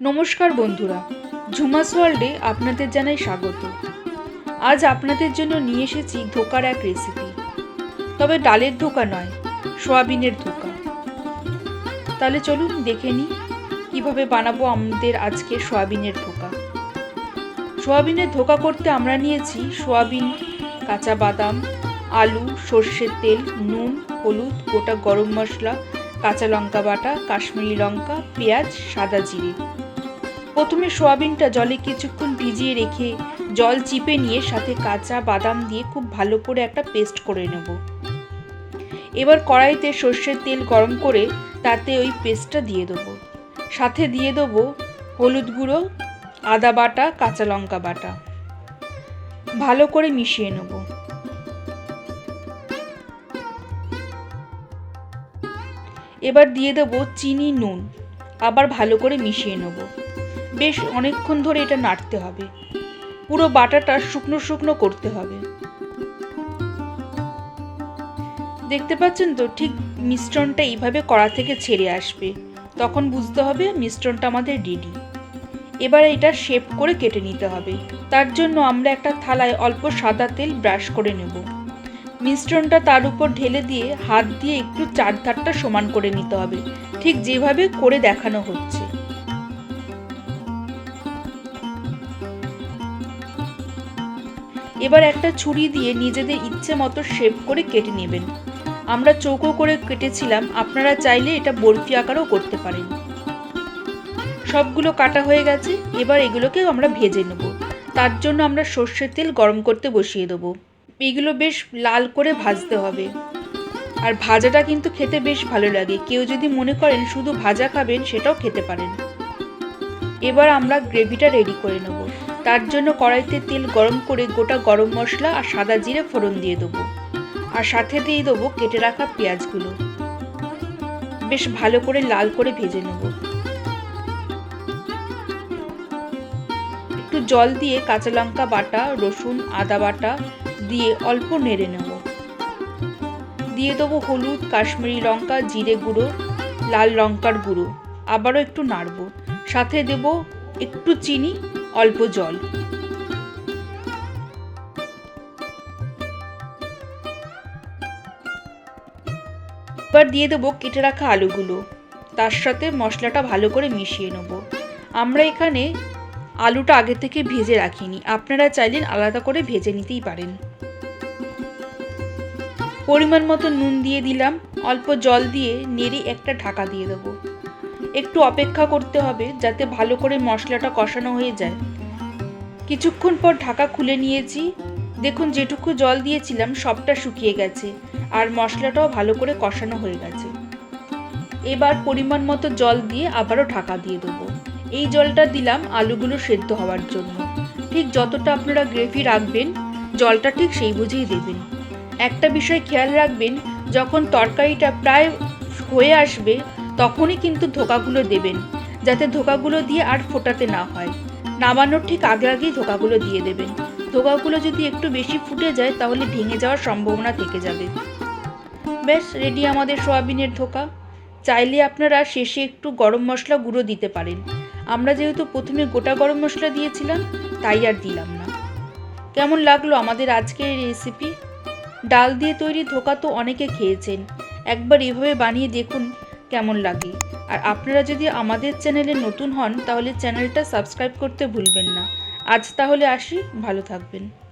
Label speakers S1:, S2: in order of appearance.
S1: নমস্কার বন্ধুরা, ঝুমাস ওয়ার্ল্ডে আপনাদের জানাই স্বাগত। আজ আপনাদের জন্য নিয়ে এসেছি ধোকার এক রেসিপি তবে ডালের ধোকা নয়, সোয়াবিনের ধোকা। তাহলে চলুন দেখে নিই, কীভাবে বানাবো আমাদের আজকে সোয়াবিনের ধোকা। সোয়াবিনের ধোকা করতে আমরা নিয়েছি সোয়াবিন, কাঁচা বাদাম, আলু, সর্ষের তেল, নুন, হলুদ, গোটা গরম মশলা, কাঁচা লঙ্কা বাটা, কাশ্মীরি লঙ্কা, পেঁয়াজ, সাদা জিরে। প্রথমে সোয়াবিনটা জলে কিছুক্ষণ ভিজিয়ে রেখে জল চিপে নিয়ে সাথে কাঁচা বাদাম দিয়ে খুব ভালো করে একটা পেস্ট করে নেব। এবার কড়াইতে সর্ষের তেল গরম করে তাতে ওই পেস্টটা দিয়ে দেবো। সাথে দিয়ে দেবো হলুদ গুঁড়ো, আদা বাটা, কাঁচা লঙ্কা বাটা। ভালো করে মিশিয়ে নেব। এবার দিয়ে দেবো চিনি, নুন। আবার ভালো করে মিশিয়ে নেব। বেশ অনেকক্ষণ ধরে এটা নাড়তে হবে। পুরো বাটাটা শুকনো শুকনো করতে হবে। দেখতে পাচ্ছেন তো, ঠিক মিশ্রণটা এইভাবে কড়া থেকে ছেড়ে আসবে। তখন বুঝতে হবে মিশ্রণটা আমাদের রেডি এবার এটা শেপ করে কেটে নিতে হবে। তার জন্য আমরা একটা থালায় অল্প সাদা তেল ব্রাশ করে নেব। মিশ্রণটা তার উপর ঢেলে দিয়ে হাত দিয়ে একটু চার ধারটা সমান করে নিতে হবে। ঠিক যেভাবে করে দেখানো হচ্ছে। এবার একটা ছুরি দিয়ে নিজেদের ইচ্ছে মতো শেপ করে কেটে নেবেন। আমরা চৌকো করে কেটেছিলাম, আপনারা চাইলে এটা বরফি আকারও করতে পারেন। সবগুলো কাটা হয়ে গেছে, এবার এগুলোকে আমরা ভেজে নেব। তার জন্য আমরা সর্ষের তেল গরম করতে বসিয়ে দেবো। এগুলো বেশ লাল করে ভাজতে হবে। আর ভাজাটা কিন্তু খেতে বেশ ভালো লাগে। কেউ যদি মনে করেন শুধু ভাজা খাবেন, সেটাও খেতে পারেন। এবার আমরা গ্রেভিটা রেডি করে নেব। তার জন্য কড়াইতে তেল গরম করে গোটা গরম মশলা আর সাদা জিরে ফোড়ন দিয়ে দেবো। আর সাথে দিয়ে দেবো কেটে রাখা পেঁয়াজগুলো। বেশ ভালো করে লাল করে ভেজে নেব। একটু জল দিয়ে কাঁচা লঙ্কা বাটা, রসুন, আদা বাটা দিয়ে অল্প নেড়ে নেব। দিয়ে দেবো হলুদ, কাশ্মীরি লঙ্কা, জিরে গুঁড়ো, লাল লঙ্কার গুঁড়ো। আবারও একটু নাড়ব। সাথে দেব একটু চিনি অল্প জল। এবার দিয়ে দেবো কেটে রাখা আলুগুলো। তার সাথে মশলাটা ভালো করে মিশিয়ে নেব। আমরা এখানে আলুটা আগে থেকে ভেজে রাখিনি। আপনারা চাইলেন আলাদা করে ভেজে নিতেই পারেন। পরিমাণ মতো নুন দিয়ে দিলাম। অল্প জল দিয়ে নেড়ে একটা ঢাকা দিয়ে দেবো। একটু অপেক্ষা করতে হবে যাতে ভালো করে মশলাটা কষানো হয়ে যায়। কিছুক্ষণ পর ঢাকা খুলে নিয়েছি। দেখুন, যেটুকু জল দিয়েছিলাম, সবটা শুকিয়ে গেছে আর মশলাটাও ভালো করে কষানো হয়ে গেছে। এবার পরিমাণ মতো জল দিয়ে আবারও ঢাকা দিয়ে দেবো। এই জলটা দিলাম আলুগুলো সেদ্ধ হওয়ার জন্য। ঠিক যতটা আপনারা গ্রেভি রাখবেন, জলটা ঠিক সেই বুঝেই দেবেন। একটা বিষয় খেয়াল রাখবেন, যখন তরকারিটা প্রায় হয়ে আসবে তখনই কিন্তু ধোকাগুলো দেবেন, যাতে ধোকাগুলো দিয়ে আর ফোটাতে না হয়। নামানোর ঠিক আগে আগেই ধোকাগুলো দিয়ে দেবেন। ধোকাগুলো যদি একটু বেশি ফুটে যায়, তাহলে ভেঙে যাওয়ার সম্ভাবনা থেকে যাবে। বেশ রেডি আমাদের সোয়াবিনের ধোকা। চাইলে আপনারা শেষে একটু গরম মশলা গুঁড়ো দিতে পারেন। আমরা যেহেতু প্রথমে গোটা গরম মশলা দিয়েছিলাম, তাই আর দিলাম না। কেমন লাগল আমাদের আজকের রেসিপি ডাল দিয়ে তৈরি ধোকা তো অনেকে খেয়েছেন। একবার এভাবে বানিয়ে দেখুন কেমন লাগে। আর আপনারা যদি আমাদের চ্যানেলে নতুন হন, তাহলে চ্যানেলটা সাবস্ক্রাইব করতে ভুলবেন না। আজ তাহলে আসি, ভালো থাকবেন।